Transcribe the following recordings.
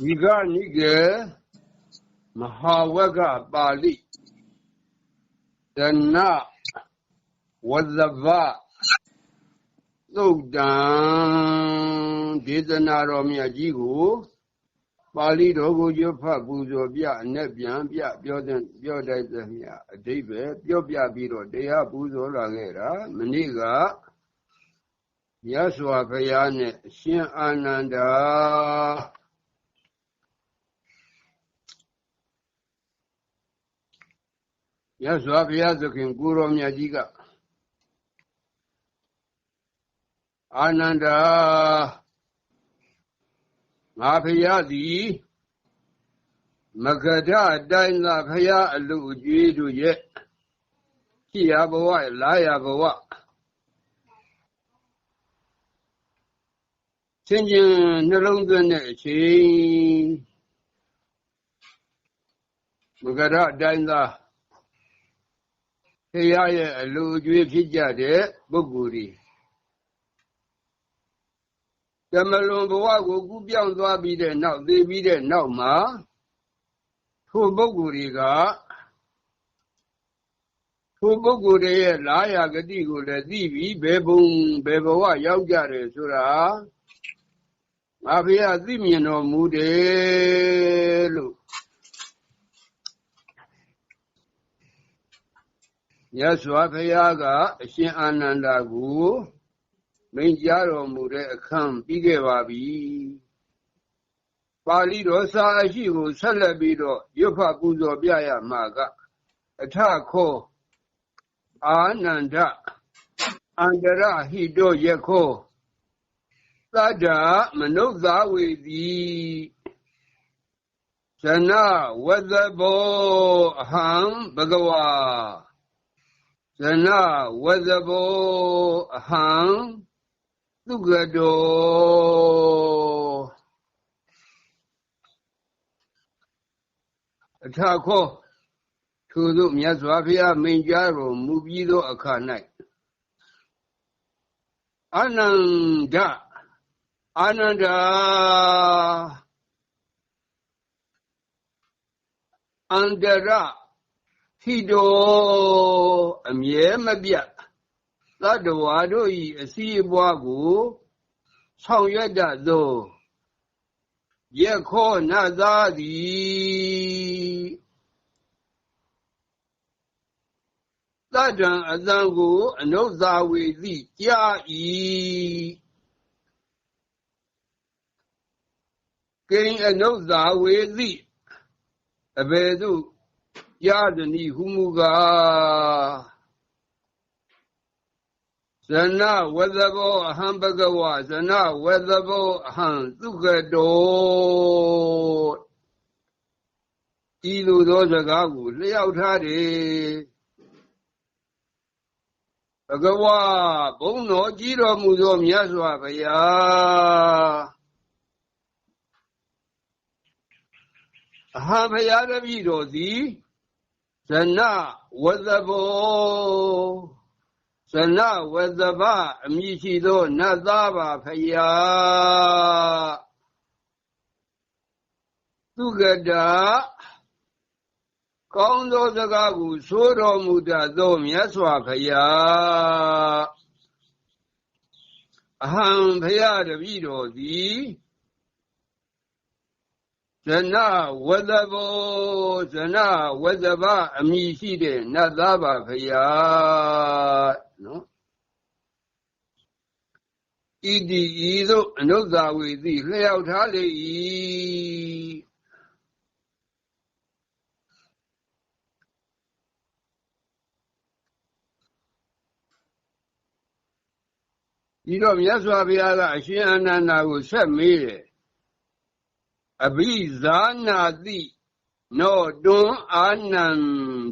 ဒီကနိကေမဟာဝကပါဠိတဏဝဇဗသုတ်တံဒေသနာတော်မြတ်ကြီးကိုပါဠိတော်ကိုရွတ်ဖတ်ပူဇော်ပြအ내ပြန်ပြပြောတဲ့ပြောတတ်သမျှအတိပဲပြောပြပြီးတော့တရားပူဇော်လာခဲ့တာမနေ့ကမြတ်စွာဘုရားနဲ့အရှင်အာနန္ဒာ မြတ်စွာဘုရားသခင်ကိုရောမြတ်ကြီးကအာနန္ဒာငါဖရာသည်မဂဒတိုင်းသာဖရာအလူအကျွေးတို့ရဲ့ရှိရဘဝလာရဘဝချင်းချင်းနှလုံးသွင်းတဲ့အချိန်မဂဒတိုင်းသာဖ ရာရဲ့အလူအကျွေးဖြစ်ကြတဲ့ပုဂ္ဂိုလ်တွေကမလွန်ဘဝကိုကူးပြောင်းသွားပြီးတဲ့နောက်သိပြီးတဲ့နောက်မှာထိုပုဂ္ဂိုလ်တွေကထိုပုဂ္ဂိုလ်တွေရဲ့လာရဂတိကိုလည်းသိပြီးဘယ်ဘုံဘယ်ဘဝရောက်ကြတယ်ဆိုတာငါဖေရသိမြင်တော်မူတယ်လို့ မြတ်စွာဘုရားကအရှင်အာနန္ဒာကိုမိန်ကြားတော်မူတဲ့အခန်းပြီးခဲ့ပါပြီပါဠိတော်စာအရှိကိုဆက်လက်ပြီးတော့ရွတ်ဖတ်ပူဇော်ပြရမှာကအထခောအာနန္ဒအန္တရဟိတောယခောသတ္တမနုဿာဝေတိဇနဝဇဘောအဟံဘဂဝါ ဇနဝဇဘောအဟံသူကတော်အထာခောထို့သို့မြတ်စွာဘုရားမိန့်ကြားတော်မူပြီးသောအခါ၌အာနန္ဒအာနန္ဒာအန္တရ ဟိတောအမြဲမပြတ်သတ္တဝါတို့၏အစည်းအပွားကိုဆောင်ရွက်တတ်သောယခောနသာသည်သတ္တံအသံကို အနုဇာဝေသိကြာ၏ကိဉ္အနုဇာဝေသိအဘယ်သို့ ကြာသည်နိဟုမူကားဇနဝဇဘောအဟံဘဂဝဇနဝဇဘောအဟံသုခတောဤသို့သောစကားကိုလျှောက်ထားတယ်ဘဂဝါဘုံတော်ကြီးတော်မူသောမြတ်စွာဘုရားအဟံဘုရားတပည့်တော်သည် ဇနဝဇဘောဇနဝဇဘအမိရှိသောနတ်သားပါဖယားသူကတာကောင်းသောစကားကိုဆိုတော်မူတတ်သောမြတ်စွာဘုရားအဟံဘုရားတပည့်တော်သည် ဇနဝဇဘောဇနဝဇဘအမိရှိတဲ့နတ်သားပါဖရာနော်ဣတိဤသို့အနုဇာဝေသိလျှောက်ထားလေ၏ဒီတော့မြတ်စွာဘုရားကအရှင်အနန္ဒာကိုဆက်မေးတယ် အဘိဇာနာတိနောတွန်းအာနန္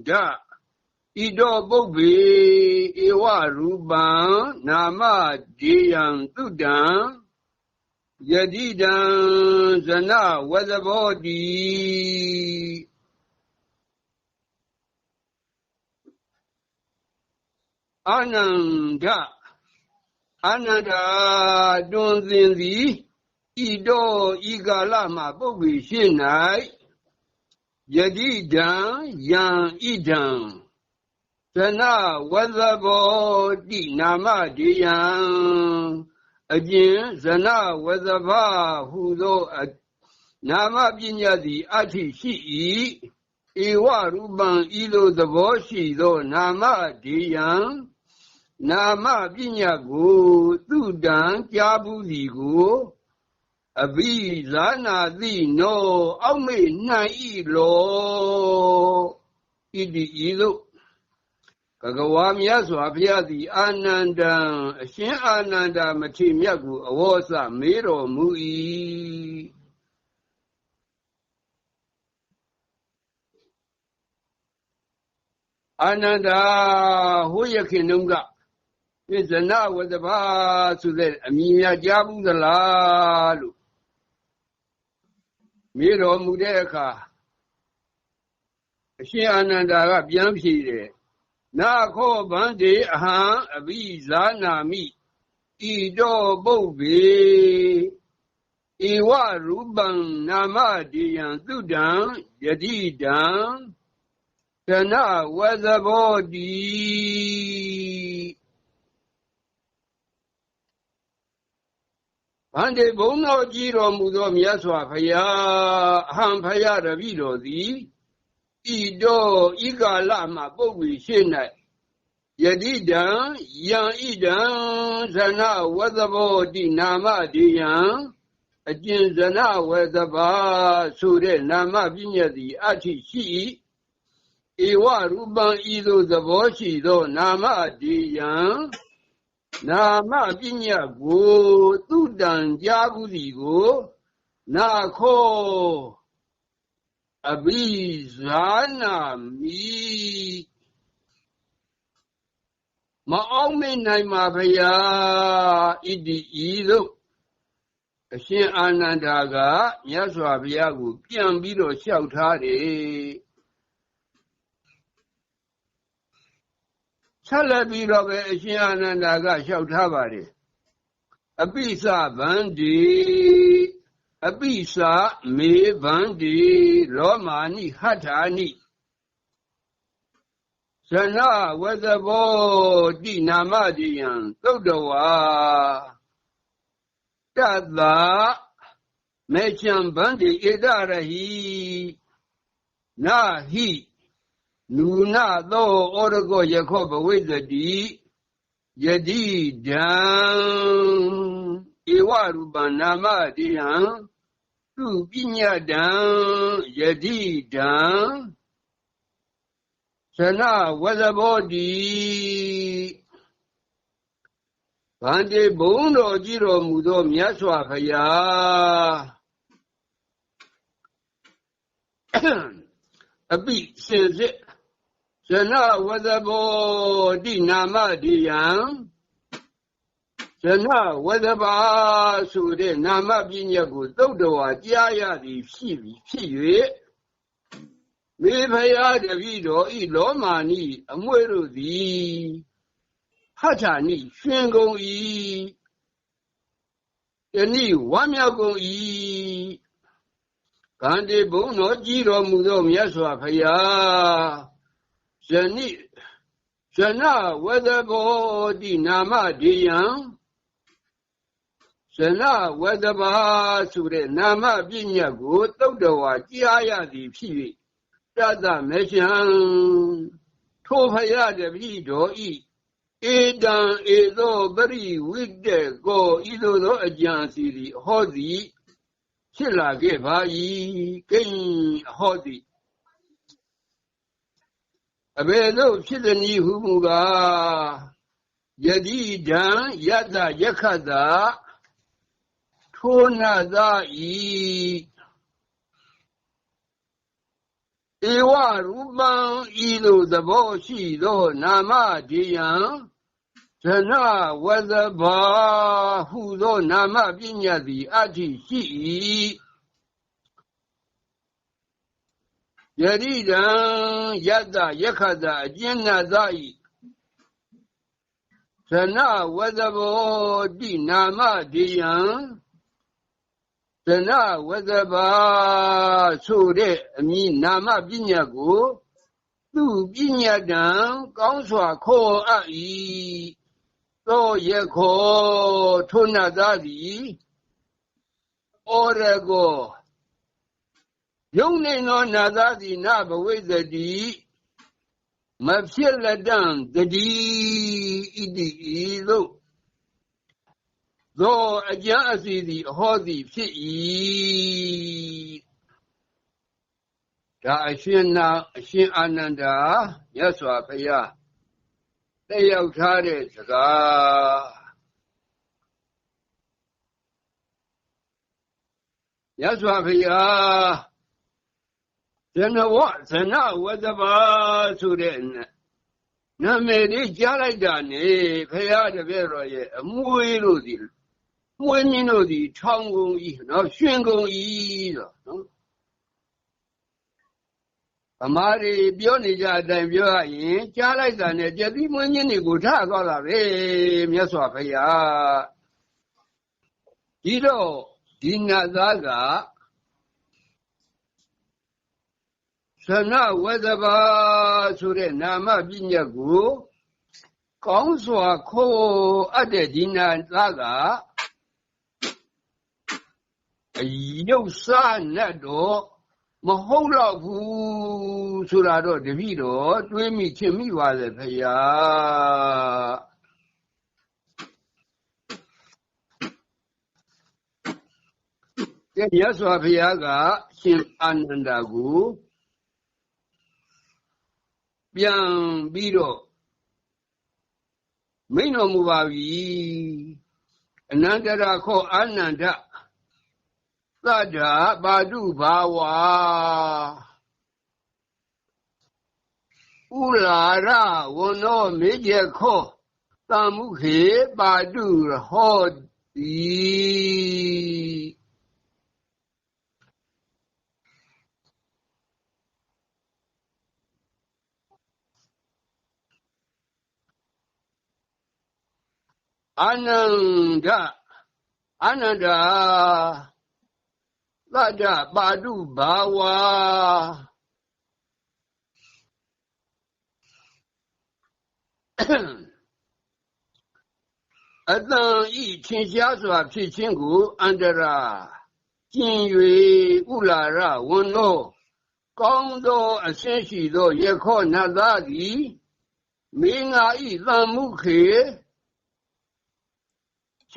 ဒဣတောပုပ္ပေဧဝရူပံနာမဒေယံသုတံယတိတံဇနဝဇဘောတိအာနန္ဒအာနန္ဒတွင်စင်သည် ဤတော့ဤကာလမှာပုဂ္ဂိရှိ၌ယတိဒံယံဣဒံသနဝသဘောတိနာမဒေယံအကျင်ဇနဝသဘဟုသောနာမပညာသည်အဋ္ဌိရှိ၏ဧဝရူပံဤသို့သဘောရှိသောနာမဒေယံနာမပညာကိုသူတံကြားဘူးစီကို အဘိဇာနာတိနောအောက်မေ့နိုင်ဤလောဣတိဤသို့ကကဝါမြတ်စွာဘုရားသည်အာနန္ဒံအရှင်အာနန္ဒာမထေမြတ်ကိုအဝေါ်စမေးတော်မူ၏အာနန္ဒာဟိုရခင်တုန်းကပြဇနဝတ္တဘာဆိုတဲ့အမည်များကြားဘူးသလားလို့ မေးတော်မူတဲ့အခါအရှင်အာနန္ဒာကပြန်ဖြေတယ်နာခောဗန္တေအဟံအဘိဇာနာမိဤတော်ပုဗ္ဗေဧဝရူပံနာမတေယံသုတံယတိတံသနဝသဘောတိ ဗန္တေဘုံတော်ကြည်တော်မူသောမြတ်စွာဘုရားအဟံဖယားတပိတော်သည်ဤတော်ဤကာလမှာပုဂ္ဂိရှိ၌ယတိတံယံဣဒံဇနဝသဘောတိနာမတိယံအကျဉ်ဇနဝသဘာဆိုတဲ့နာမပညာသည်အဋ္ဌိရှိ၏ဧဝရူပံဤသို့သဘောရှိသော နာမတိယံ နာမပညာကိုသူတံကြားဘူးစီကိုနာခောအဘိဇာနာမိမအောင်မနိုင်ပါဗျာဣတိဤသို့အရှင်အာနန္ဒာကမြတ်စွာဘုရားကိုပြန်ပြီးတော့လျှောက်ထားတယ် ဆက်လက်ပြီးတော့ပဲအရှင်အာနန္ဒာကလျှောက်ထားပါတယ်အပိစဗန္ဒီအပိစမေဗန္ဒီလောမာနိဟဋ္ဌာနိဇနဝသဘောတိနာမတိယံသုတ်တဝါတတ္တမေချံဗန္တိဧတရဟိနာဟိ နူနာသောဩရကောယခောဘဝိဇတိယတိဒံဧဝရူပနာမတိယံသူပညာတံယတိတံသနဝဇဘောတိဗန္တိဘုံတော်ကြည်တော်မူသောမြတ်စွာဘုရားအပိစင်စစ် ဇနဝဇဘောတိနာမတိယံဇနဝဇဘာဆိုတဲ့နာမပညာကိုသုတ်တော်ကြားရသည်ဖြစ်ပြီးဖြစ်၍မေဖယားတပည့်တော်ဤလောမာနိအမွေတို့သည်ဟဋ္ဌာနိရှင်ကုန်၏ယနေ့ဝမ်းမြောက်ကုန်၏ကံတေဘုံတော်ကြည်တော်မူသောမြတ်စွာဘုရား ယနေ့ဇနဝဒဘောတိနာမဒေယံဇနဝဒဘာဆိုတဲ့နာမပညာကိုသုတ်တော်ဝါကြားရသည်ဖြစ်၍တတမေရှံထိုဖရတပိတော်ဤဧတံဧသောပရိဝိတေကိုဤသို့သောအကြံစီသည်ဟောသည်ဖြစ်လာခဲ့ပါ၏ကိဉ္ဟောသည် အဘယ်သို့ဖြစ်သည်နည်းဟုမူကားယတိဒံယတ္တယခတ္တထိုနသာဤဧဝရူပံဤသို့သဘောရှိသော နာမဒီယံဇနဝဇဘာဟုသော နာမပညာသည်အဋ္ဌိရှိ၏ ယတိတံယတ္တယခတအကျဉ်းနာသာဤဇနဝဇဘောတိနာမဒီယံသနဝဇဘာဆိုတဲ့အမည်နာမပညာကိုသူပညာတံကောင်းစွာခေါ်အပ်၏သောရခောထုနသာသည်ဩရကော ယုံနေသောနာသာသည်နဘဝိဇတိမဖြစ်လက်တံတတိဣတိဤသို့သောအကျမ်းအစီသည်အဟောသည်ဖြစ်၏ဒါအရှင်နာအရှင်အာနန္ဒာမြတ်စွာဘုရားတက်ရောက်ထားတဲ့စကားမြတ်စွာဘုရား ဇနဝဇနဝတ္တပါဆိုတဲ့နာမည်လေးကြားလိုက်တာနေဘုရားတပည့်တော်ရဲ့အမွေလို့ဒီမွေးမြင့်တို့ဒီထောင်ကုန်ဤနော်ရှင်ကုန်ဤတော့နော်အမားတွေပြောနေကြအတိုင်းပြောရရင်ကြားလိုက်တာနဲ့ကြတိမွေးမြင့်တွေကိုထသွားတာပဲမြတ်စွာဘုရားဒီတော့ဒီနတ်သားက သနဝဒဘာဆိုတဲ့နာမပညာကိုကောင်းစွာခိုးအပ်တဲ့ဒီနာသားကအယုတ်စားနဲ့တော့မဟုတ်တော့ဘူးဆိုတာတော့တပည့်တော်တွေးမိချင်မိပါလေဖရာကဲမြတ်စွာဘုရားကရှင်အာနန္ဒာကို ပြန်ပြီးတော့မိန်တော်မူပါပြီအနန္တရာခောအာနန္ဒသတ္တပါတုဘာဝဥလာရဝနောမေကျခောတမုခေပါတုဟောတိ အာနန္ဒအာနန္ဒာသတ္တပါတုဘာဝအတန်ဤထင်ရှားစွာဖြစ်ခြင်းကိုအန္တရာကျင်၍ဥလာရဝန်သောကောင်းသောအဆင့်ရှိသောရခောနတ်သားသည်မေငါဤသံမှုခေ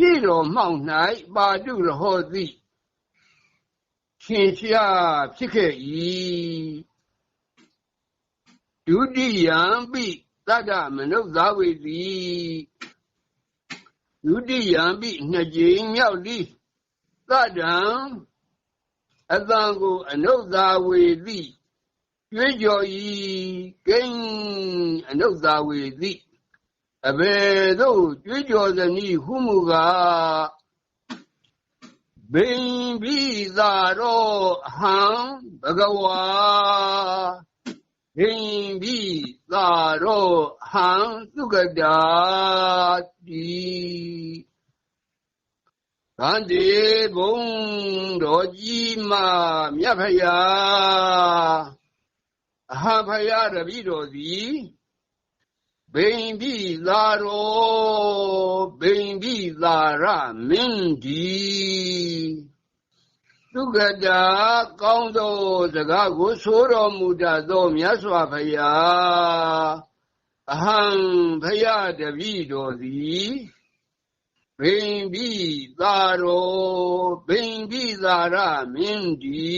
ရှိတော်မှောက်၌ပါတုရဟောတိရှင်ရှားဖြစ်ခဲ့၏ဒုတိယံပိသတ္တမနုဿာဝေတိဒုတိယံပိနှစ်ကြိမ်မြောက်သည်သတ္တံအတန်ကိုအနုဿာဝေတိကျွေးကြော်၏ကိန်းအနုဿာဝေတိ အဘယ်သို့ကြွေးကြော်သနည်းဟုမူကားဘိံပိသာရောဟံဘဂဝါဘိံပိသာရောဟံသုကတာတိဗန္တိဘုံတော်ကြီးမမြတ်ဖယားအဟံဖယားတပည့်တော်သ ည်ဘိံပိသာရောဘိံပိသာရမင်းဒီသုခတာကောင်းသောစကားကိုဆိုတော်မူတတ်သောမြတ်စွာဘုရားအဟံဘုရားတပည့်တော်သည်ဘိံပိသာရောဘိံပိသာရမင်းဒီ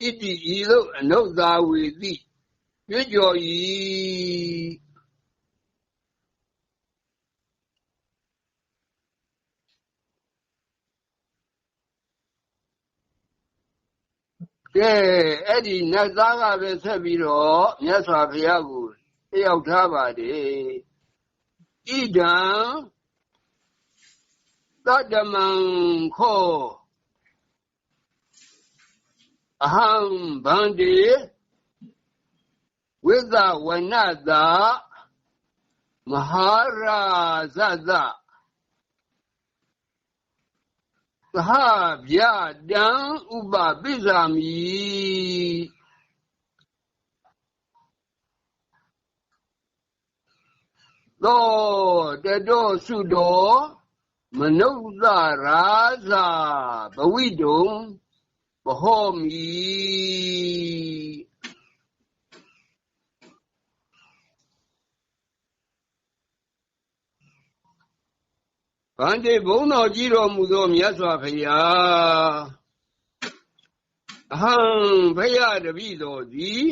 ဣတိဤသို့အနုဿာဝေတိ ကြွကြော်၏ကဲအဲ့ဒီနတ်သားကပဲဆက်ပြီးတော့မြတ်စွာဘုရားကိုတယောက်ထားပါတယ်ဣဒံတတမံခောအဟံဗန္တိ ဝိသဝနတာမဟာရာဇသဟဗျာတံဥပပိစ္ဆာမိသောတတောစုတော်မနုဿရာဇာဘဝိတုံဘဟောမိ ဗန္တိဘုံတော်ကြီးတော်မူသောမြတ်စွာဘုရားအဟံဘုရားတပည့်တော်သည်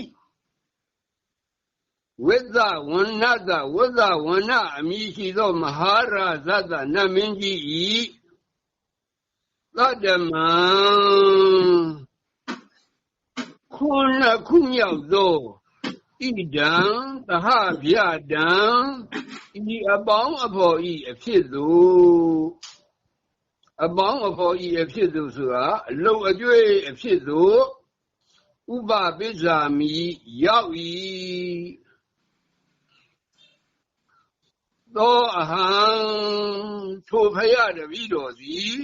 ဝိဇဝဏ္ဏတဝိဇဝဏ္ဏအမိရှိသောမဟာရာဇတနတ်မင်းကြီးဤသတ္တမံခုနခုမြောက်သောဣဒံသဟဗျာတံ ဤအပေါင်းအဖော်ဤအဖြစ်သို့အပေါင်းအဖော်ဤအဖြစ်သို့ဆိုတာအလုံအကျွေးအဖြစ်သို့ဥပပိစ္ဆာမိရောက်၏သောအဟံထိုဖရတပည့်တော်သည်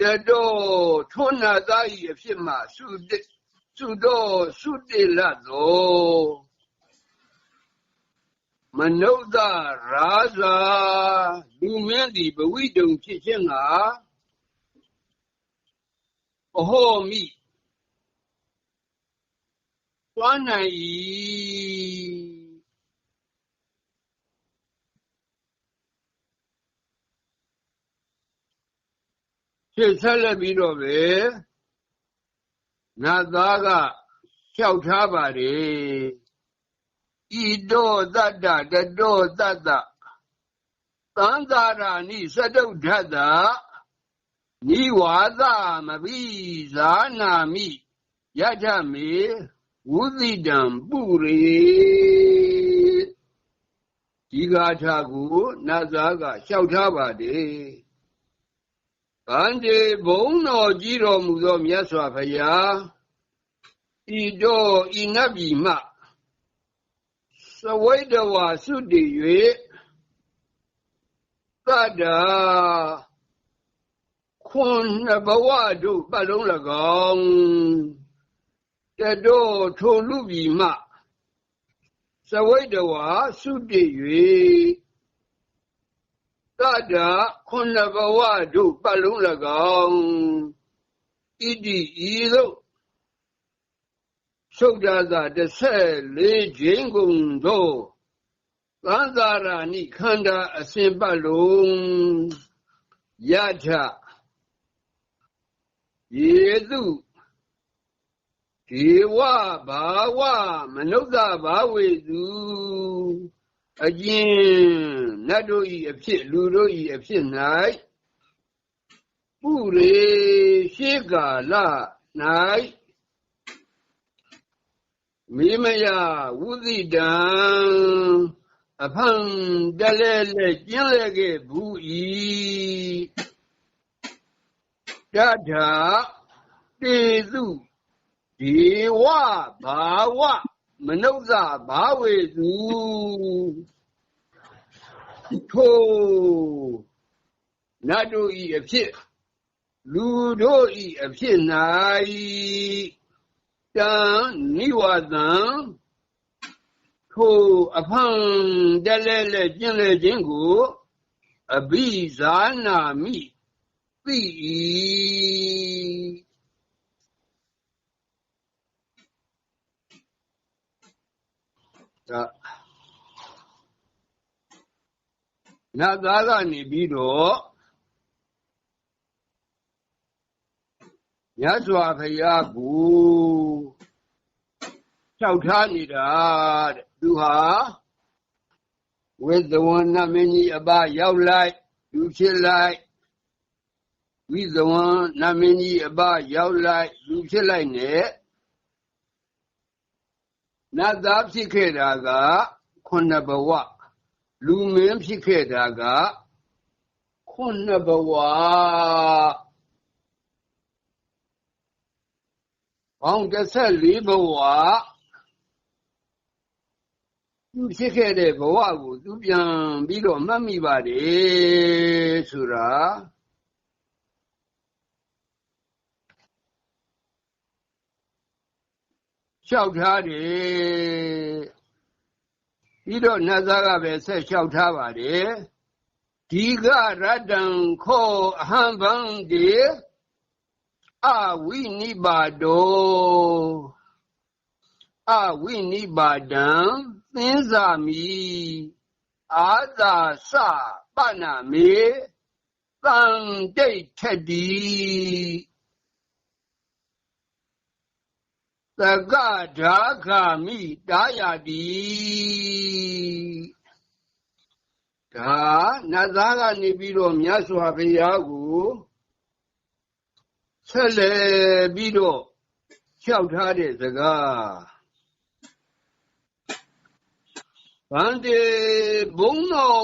တတော်ထွန်းနာသား၏အဖြစ်မှသုသုတော်သုတေလသော မနုဿရာဇာလူမင်းသည်ဘဝိတုံဖြစ်ခြင်းကအဟောမိတွားနိုင်၏ဖြစ်ဆက်လက်ပြီးတော့ပဲနတ်သားကလျှောက်ထားပါတယ် ဤတောတတ္တတတောတတ္တသံသာရာနိသတုဒ္ဓတ္တနိဝါသမဘိဇာနာမိယထမေဝုသိတံပုရိဒီဂါထာကိုနတ်သားကလျှောက်ထားပါတယ်ဗန္တိဘုံတော်ကြီးတော်မူသောမြတ်စွာဘုရားဤတော်ဤနတ်ပြည်မှ သဝိတဝါသုတိ၍သတ္တာခွန်ဘဝတို့ပတ်လုံး၎င်းတတော်ထိုလူပြည်မှသဝိတဝါသုတိ၍တတခုနဘဝတို့ပတ်လုံး၎င်းဣတိဤသို့ သုဒ္ဓသာ14ကျင်းကုန်သောသံသာရဏိခန္ဓာအစဉ်ပတ်လုံးယထယေတုဒေဝဘာဝမနုဿဘာဝေသူအကျဉ်နတ်တို့ဤအဖြစ်လူတို့ဤအဖြစ်၌ပုရိရှေကာလ၌ မိမယဝုသိတံအဖန်တလဲလဲကျင်းလဲခဲ့ဘူးဤတထာတေစုဒေဝဘာဝမနုဿဘာဝေသူထိုနတ်တို့ဤအဖြစ်လူတို့ဤအဖြစ်၌ တံနိဝသံထိုအဖန်တလဲလဲကျင့်လဲခြင်းကိုအဘိဇာနာမိသိ၏ဒါနတ်သားကနေပြီးတော့ မြတ်စွာဘုရားကိုလျှောက်ထားနေတာတဲ့သူဟာဝိဇဝနမင်းကြီးအပရောက်လိုက်လူဖြစ်လိုက်ဝိဇဝနမင်းကြီးအပရောက်လိုက်လူဖြစ်လိုက်နဲ့နတ်သားဖြစ်ခဲ့တာကခုနှစ်ဘဝလူမင်းဖြစ်ခဲ့တာကခုနှစ်ဘဝ ပေါင်း14ဘဝသူဖြစ်ခဲ့တဲ့ဘဝကိုသူပြန်ပြီးတော့မှတ်မိပါတယ်ဆိုတာလျှောက်ထားတယ်ပြီးတော့နတ်သားကပဲဆက်လျှောက်ထားပါတယ်ဒီကရတ္တံခောအဟံဗံတေ အဝိနိပါတောအဝိနိပါဒံသင်္ဇာမိအာသာစပနာမေတန်တိတ်ထက်ဒီသကဓာခာမိတာယာတိဒါနတ်သားကနေပြီးတော့မြတ်စွာဘုရားကို ဆက်လက်ပြီးတော့လျှောက်ထားတဲ့စကားဗန္တေဘုံတော်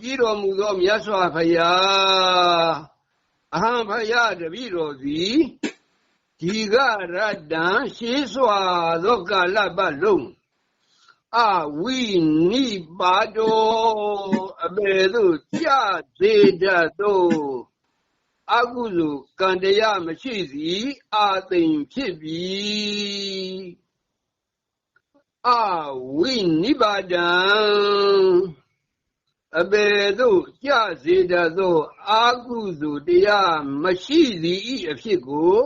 ကြည်တော်မူသောမြတ်စွာဘုရားအဟံဘုရားတပည့်တော်သည်ဒီကရတ္တံရှေးစွာသောကာလပတ်လုံးအဝိနိပါတောအဘေသို့ကြသေးတတ်သော အကုသိုလ်ကံတရားမရှိစီအာသိမ်ဖြစ်ပြီအဝိနိပါဒံအဘေသို့ကြစေတတ်သောအာကုသိုလ်တရားမရှိစီဤအဖြစ်ကို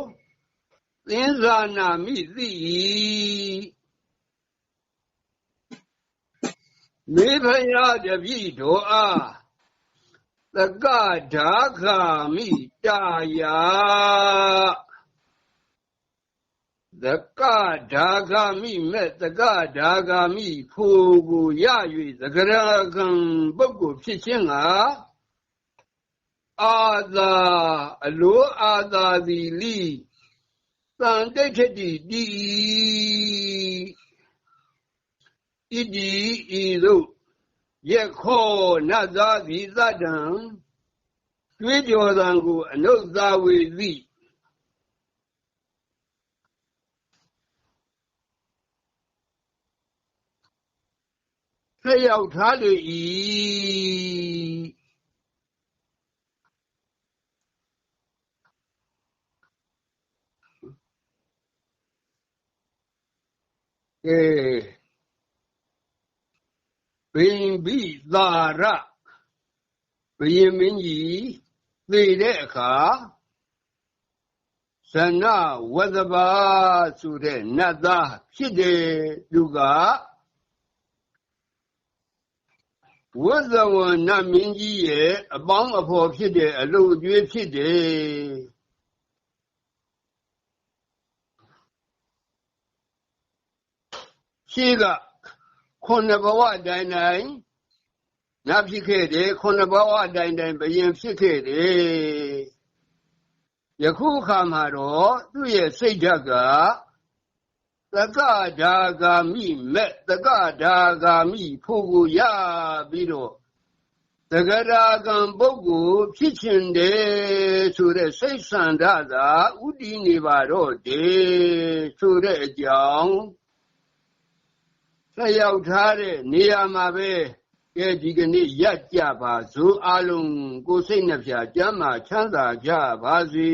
သင်္ဇာနာမိသိ၏မေဖယာတပိတော်အား သကဓာခာမိတာယာသကဓာဂာမိမဲ့သကဓာဂာမိဖိုကိုရ၍သကရကံပုဂ္ဂိုလ်ဖြစ်ခြင်းကအာသာအလိုအာသာသည်လိတန်တိတ်ထတိတိဣတိဤသို့ ယခောနတ်သားသည်သတ္တံတွေးကြော်သံကိုအနုသာဝေသည်ဖျောက်ထားလေ၏ကဲ ဘိင်ဘိသာရဘယင်မင်းကြီးသေတဲ့အခါဇနဝဒဘာဆိုတဲ့နတ်သားဖြစ်တဲ့လူကဝဇဝနတ်မင်းကြီးရဲ့အပေါင်းအဖော်ဖြစ်တဲ့အလုပ်အကျွေးဖြစ်တယ်ရှိက ခုနှစ်ဘဝတိုင်းတိုင်းနတ်ဖြစ်ခဲ့တယ်ခုနှစ်ဘဝတိုင်းတိုင်းဘယင်ဖြစ်ခဲ့တယ်ယခုအခါမှာတော့သူ့ရဲ့စိတ်ဓာတ်ကသကဒါဂာမိမဲ့သကဒါဂာမိဖို့ကိုရပြီးတော့သကရာကံပုဂ္ဂိုလ်ဖြစ်ခြင်းတယ်ဆိုတဲ့စိတ်ဆန္ဒသာဥတည်နေပါတော့တယ်ဆိုတဲ့အကြောင်း ဆက်ရောက်ထားတဲ့နေရာမှာပဲကဲဒီကနေ့ရက်ကြပါစို့အလုံးကိုစိတ်နှပြကျမ်းမာချမ်းသာကြပါစေ